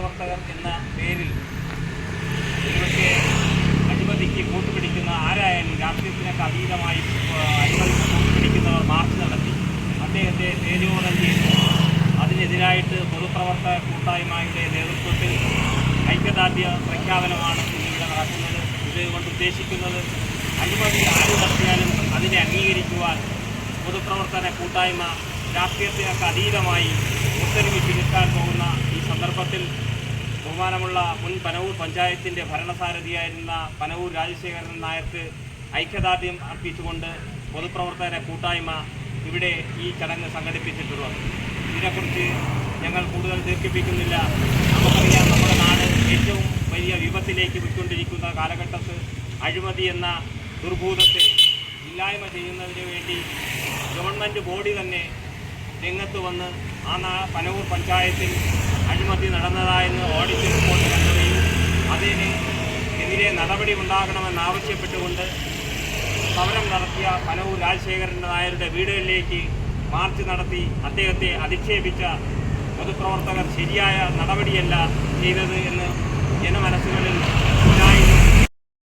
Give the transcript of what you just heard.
സഹപ്രവർത്തകർ എന്ന പേരിൽ ഇവർക്ക് അഴിമതിക്ക് കൂട്ടുപിടിക്കുന്ന ആരായാലും രാഷ്ട്രീയത്തിനൊക്കെ അതീതമായി അഴിമതിക്ക് കൂട്ടുപിടിക്കുന്നവർ മാർച്ച് നടത്തി. അദ്ദേഹത്തെ തേജോവധം ചെയ്തു അതിനെതിരായിട്ട് പൊതുപ്രവർത്തക കൂട്ടായ്മയുടെ നേതൃത്വത്തിൽ ഐക്യദാർഢ്യ പ്രഖ്യാപനമാണ് ഇന്നിവിടെ നടക്കുന്നത്. ഇത് കൊണ്ട് ഉദ്ദേശിക്കുന്നത് അഴിമതി ആര് നടത്തിയാലും അതിനെ അംഗീകരിക്കുവാൻ പൊതുപ്രവർത്തന കൂട്ടായ്മ രാഷ്ട്രീയത്തിനൊക്കെ അതീതമായി ഒത്തൊരുമിച്ച് നിൽക്കാൻ പോകുന്ന ഈ സന്ദർഭം ബഹുമാനമുള്ള മുൻ പനവൂർ പഞ്ചായത്തിന്റെ ഭരണസാരഥിയായിരുന്ന പനവൂർ രാജശേഖരൻ നായർക്ക് ഐക്യദാർഢ്യം അർപ്പിച്ചുകൊണ്ട് പൊതുപ്രവർത്തകരെ കൂട്ടായ്മ ഇവിടെ ഈ ചടങ്ങ് സംഘടിപ്പിച്ചിട്ടുള്ളത്. ഇതിനെക്കുറിച്ച് ഞങ്ങൾ കൂടുതൽ ദീർഘിപ്പിക്കുന്നില്ല. നമുക്കറിയാം നമ്മുടെ നാട് ഏറ്റവും വലിയ വിപത്തിലേക്ക് വിട്ടുകൊണ്ടിരിക്കുന്ന കാലഘട്ടത്ത് അഴിമതി എന്ന ദുർഭൂതത്തെ ഇല്ലായ്മ ചെയ്യുന്നതിന് വേണ്ടി ഗവൺമെന്റ് ബോഡി തന്നെ രംഗത്ത് വന്ന് ആ പനവൂർ പഞ്ചായത്തിൽ അഴിമതി നടന്നതായെന്ന് ഓഡിറ്റ് റിപ്പോർട്ട് കണ്ടുകയും അതിന് എതിരെ നടപടി ഉണ്ടാകണമെന്നാവശ്യപ്പെട്ടുകൊണ്ട് സമരം നടത്തിയ പനവൂർ രാജശേഖരൻ നായരുടെ വീടുകളിലേക്ക് മാർച്ച് നടത്തി അദ്ദേഹത്തെ അധിക്ഷേപിച്ച പൊതുപ്രവർത്തകർ ശരിയായ നടപടിയല്ല ചെയ്തത് എന്ന്